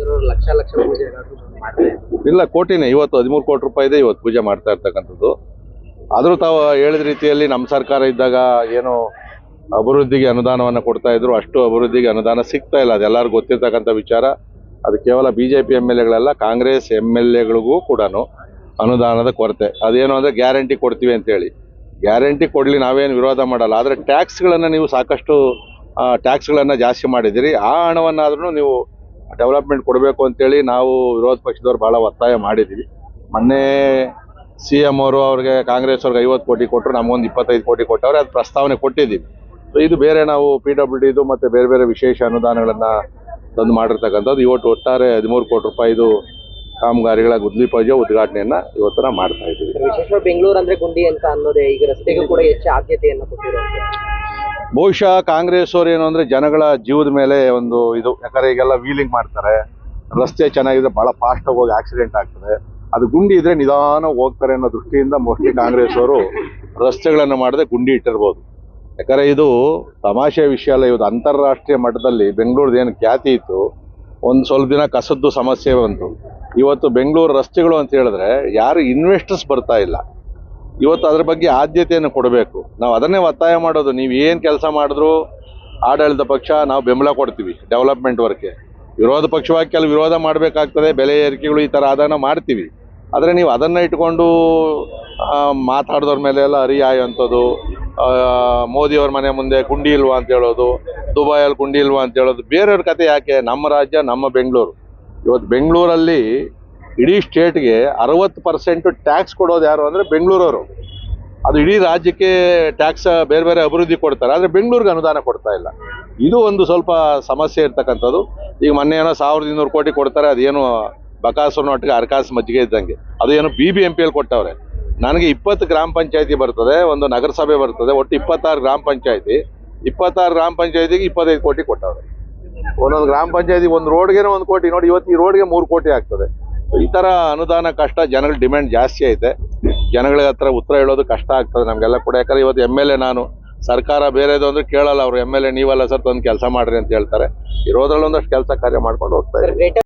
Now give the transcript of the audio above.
ಇವರು ಲಕ್ಷ ಲಕ್ಷ ಪೂಜೆ ಏನಾದ್ರು ಇಲ್ಲ, ಕೋಟಿನೇ. ಇವತ್ತು ಹದಿಮೂರು ಕೋಟಿ ರೂಪಾಯಿ ಇದೆ, ಇವತ್ತು ಪೂಜೆ ಮಾಡ್ತಾ ಇರ್ತಕ್ಕಂಥದ್ದು. ಆದರೂ ತಾವು ಹೇಳಿದ ರೀತಿಯಲ್ಲಿ ನಮ್ಮ ಸರ್ಕಾರ ಇದ್ದಾಗ ಏನು ಅಭಿವೃದ್ಧಿಗೆ ಅನುದಾನವನ್ನು ಕೊಡ್ತಾ ಇದ್ರು. ಅಷ್ಟು ಅಭಿವೃದ್ಧಿಗೆ ಅನುದಾನ ಸಿಗ್ತಾ ಇಲ್ಲ. ಅದೆಲ್ಲರಿಗೂ ಗೊತ್ತಿರ್ತಕ್ಕಂಥ ವಿಚಾರ. ಅದು ಕೇವಲ B J P M L ಎಗಳೆಲ್ಲ, Congress M L ಎಗಳಿಗೂ ಕೂಡ ಅನುದಾನದ ಕೊರತೆ. ಅದೇನು ಅಂದರೆ ಗ್ಯಾರಂಟಿ ಕೊಡ್ತೀವಿ ಅಂತೇಳಿ. ಗ್ಯಾರಂಟಿ ಕೊಡಲಿ, ನಾವೇನು ವಿರೋಧ ಮಾಡಲ್ಲ. ಆದರೆ ಟ್ಯಾಕ್ಸ್ಗಳನ್ನು ನೀವು ಸಾಕಷ್ಟು ಟ್ಯಾಕ್ಸ್ಗಳನ್ನು ಜಾಸ್ತಿ ಮಾಡಿದ್ದೀರಿ. ಆ ಹಣವನ್ನಾದ್ರೂ ನೀವು ಡೆವಲಪ್ಮೆಂಟ್ ಕೊಡಬೇಕು ಅಂತೇಳಿ ನಾವು ವಿರೋಧ ಪಕ್ಷದವ್ರು ಭಾಳ ಒತ್ತಾಯ ಮಾಡಿದ್ದೀವಿ. ಮೊನ್ನೆ ಸಿ ಎಂ ಅವರು ಅವ್ರಿಗೆ ಕಾಂಗ್ರೆಸ್ ಅವ್ರಿಗೆ ಐವತ್ತು ಕೋಟಿ ಕೊಟ್ಟರು ನಮಗೊಂದು ಇಪ್ಪತ್ತೈದು ಕೋಟಿ ಕೊಟ್ಟವ್ರೆ, ಅದು ಪ್ರಸ್ತಾವನೆ ಕೊಟ್ಟಿದ್ದೀವಿ. ಸೊ ಇದು ಬೇರೆ ನಾವು ಪಿ ಡಬ್ಲ್ಯೂ ಡಿದು ಮತ್ತು ಬೇರೆ ಬೇರೆ ವಿಶೇಷ ಅನುದಾನಗಳನ್ನು ತಂದು ಮಾಡಿರ್ತಕ್ಕಂಥದ್ದು. ಇವತ್ತು ಒಟ್ಟಾರೆ ಹದಿಮೂರು ಕೋಟಿ ರೂಪಾಯಿದು ಕಾಮಗಾರಿಗಳ ಗುದ್ಲಿ ಪೂಜೆ ಉದ್ಘಾಟನೆಯನ್ನು ಇವತ್ತು ನಾವು ಮಾಡ್ತಾ ಇದ್ದೀವಿ. ಬೆಂಗಳೂರು ಅಂದ್ರೆ ಗುಂಡಿ ಅಂತ ಅನ್ನೋದೇ, ಈಗ ರಸ್ತೆಗೂ ಕೂಡ ಹೆಚ್ಚು ಆದ್ಯತೆಯನ್ನು ಕೊಟ್ಟಿರುವಂತೆ. ಬಹುಶಃ ಕಾಂಗ್ರೆಸ್ ಅವ್ರು ಏನು ಅಂದ್ರೆ ಜನಗಳ ಜೀವದ ಮೇಲೆ ಒಂದು ಇದು. ಯಾಕಂದ್ರೆ ಈಗೆಲ್ಲ ವೀಲಿಂಗ್ ಮಾಡ್ತಾರೆ. ರಸ್ತೆ ಚೆನ್ನಾಗಿದ್ರೆ ಬಹಳ ಫಾಸ್ಟ್ ಆಗಿ ಹೋಗಿ ಆಕ್ಸಿಡೆಂಟ್ ಆಗ್ತದೆ. ಅದು ಗುಂಡಿ ಇದ್ರೆ ನಿಧಾನ ಹೋಗ್ತಾರೆ ಅನ್ನೋ ದೃಷ್ಟಿಯಿಂದ ಮೋಸ್ಟ್ಲಿ ಕಾಂಗ್ರೆಸ್ ಅವರು ರಸ್ತೆಗಳನ್ನು ಮಾಡದೆ ಗುಂಡಿ ಇಟ್ಟಿರ್ಬೋದು. ಯಾಕಂದ್ರೆ ಇದು ತಮಾಷೆ ವಿಷಯ ಅಲ್ಲ, ಇವತ್ತು ಅಂತಾರಾಷ್ಟ್ರೀಯ ಮಟ್ಟದಲ್ಲಿ ಬೆಂಗಳೂರದ ಏನು ಖ್ಯಾತಿ ಇತ್ತು, ಒಂದು ಸ್ವಲ್ಪ ದಿನ ಕಸದ್ದು ಸಮಸ್ಯೆ ಬಂತು. ಇವತ್ತು ಬೆಂಗಳೂರು ರಸ್ತೆಗಳು ಅಂತ ಹೇಳಿದ್ರೆ ಯಾರು ಇನ್ವೆಸ್ಟರ್ಸ್ ಬರ್ತಾ ಇಲ್ಲ. ಇವತ್ತು ಅದ್ರ ಬಗ್ಗೆ ಆದ್ಯತೆಯನ್ನು ಕೊಡಬೇಕು. ನಾವು ಅದನ್ನೇ ಒತ್ತಾಯ ಮಾಡೋದು. ನೀವು ಏನು ಕೆಲಸ ಮಾಡಿದ್ರು ಆಡಳಿತ ಪಕ್ಷ ನಾವು ಬೆಂಬಲ ಕೊಡ್ತೀವಿ ಡೆವಲಪ್ಮೆಂಟ್ ವರ್ಕ್ಗೆ ವಿರೋಧ ಪಕ್ಷವಾಗಿ ಕೆಲವು ವಿರೋಧ ಮಾಡಬೇಕಾಗ್ತದೆ, ಬೆಲೆ ಏರಿಕೆಗಳು ಈ ಥರ ಆದಾನ ಮಾಡ್ತೀವಿ. ಆದರೆ ನೀವು ಅದನ್ನು ಇಟ್ಕೊಂಡು ಮಾತಾಡಿದವ್ರ ಮೇಲೆ ಎಲ್ಲ ಹರಿಯಾಯುವಂಥದ್ದು ಮೋದಿಯವ್ರ ಮನೆ ಮುಂದೆ ಕುಂಡಿ ಇಲ್ವಾ ಅಂತ ಹೇಳೋದು, ದುಬೈಯಲ್ಲಿ ಕುಂಡಿ ಇಲ್ವಾ ಅಂತ ಹೇಳೋದು, ಬೇರೆಯವ್ರ ಕತೆ ಯಾಕೆ? ನಮ್ಮ ರಾಜ್ಯ, ನಮ್ಮ ಬೆಂಗಳೂರು. ಇವತ್ತು ಬೆಂಗಳೂರಲ್ಲಿ ಇಡೀ ಸ್ಟೇಟ್ಗೆ ಅರವತ್ತು ಪರ್ಸೆಂಟ್ ಟ್ಯಾಕ್ಸ್ ಕೊಡೋದು ಯಾರು ಅಂದರೆ ಬೆಂಗಳೂರವರು. ಅದು ಇಡೀ ರಾಜ್ಯಕ್ಕೆ ಟ್ಯಾಕ್ಸ್ ಬೇರೆ ಬೇರೆ ಅಭಿವೃದ್ಧಿ ಕೊಡ್ತಾರೆ. ಆದರೆ ಬೆಂಗಳೂರಿಗೆ ಅನುದಾನ ಕೊಡ್ತಾ ಇಲ್ಲ. ಇದು ಒಂದು ಸ್ವಲ್ಪ ಸಮಸ್ಯೆ ಇರ್ತಕ್ಕಂಥದ್ದು. ಈಗ ಮೊನ್ನೆ ಏನೋ ಸಾವಿರದ ಇನ್ನೂರು ಕೋಟಿ ಕೊಡ್ತಾರೆ. ಅದೇನು ಬಕಾಸುರನ ಒಟ್ಟಿಗೆ ಅರ್ಕಾಸು ಮಜ್ಜಿಗೆ ಇದ್ದಂಗೆ. ಅದು ಏನು ಬಿ ಬಿ ಎಂ ಪಿಯಲ್ಲಿ ಕೊಟ್ಟವ್ರೆ. ನನಗೆ ಇಪ್ಪತ್ತು ಗ್ರಾಮ ಪಂಚಾಯತಿ ಬರ್ತದೆ, ಒಂದು ನಗರಸಭೆ ಬರ್ತದೆ, ಒಟ್ಟು ಇಪ್ಪತ್ತಾರು ಗ್ರಾಮ ಪಂಚಾಯತಿ. ಇಪ್ಪತ್ತಾರು ಗ್ರಾಮ ಪಂಚಾಯತಿಗೆ ಇಪ್ಪತ್ತೈದು ಕೋಟಿ ಕೊಟ್ಟವ್ರೆ. ಒಂದೊಂದು ಗ್ರಾಮ ಪಂಚಾಯತಿ ಒಂದು ರೋಡ್ಗೆ ಒಂದು ಕೋಟಿ. ನೋಡಿ ಇವತ್ತು ಈ ರೋಡ್ಗೆ ಮೂರು ಕೋಟಿ ಆಗ್ತದೆ. ಈ ತರ ಅನುದಾನ ಕಷ್ಟ ಜನಗಳ ಡಿಮ್ಯಾಂಡ್ ಜಾಸ್ತಿ ಐತೆ. ಜನಗಳ ಹತ್ರ ಉತ್ತರ ಹೇಳೋದು ಕಷ್ಟ ಆಗ್ತದೆ ನಮಗೆಲ್ಲ ಕೂಡ. ಯಾಕಂದ್ರೆ ಇವತ್ತು ಎಂ ಎಲ್ ಎ ನಾನು, ಸರ್ಕಾರ ಬೇರೆದು ಅಂದ್ರೆ ಕೇಳಲ್ಲ ಅವರು. ಎಂ ಎಲ್ ಎ ನೀವಲ್ಲ ಸರ್, ತಂದು ಕೆಲಸ ಮಾಡ್ರಿ ಅಂತ ಹೇಳ್ತಾರೆ. ಇರೋದ್ರಲ್ಲಿ ಒಂದಷ್ಟು ಕೆಲಸ ಕಾರ್ಯ ಮಾಡ್ಕೊಂಡು ಹೋಗ್ತಾ ಸರ್ ಇದ್ದೀವಿ ಗ್ರೇಟರ್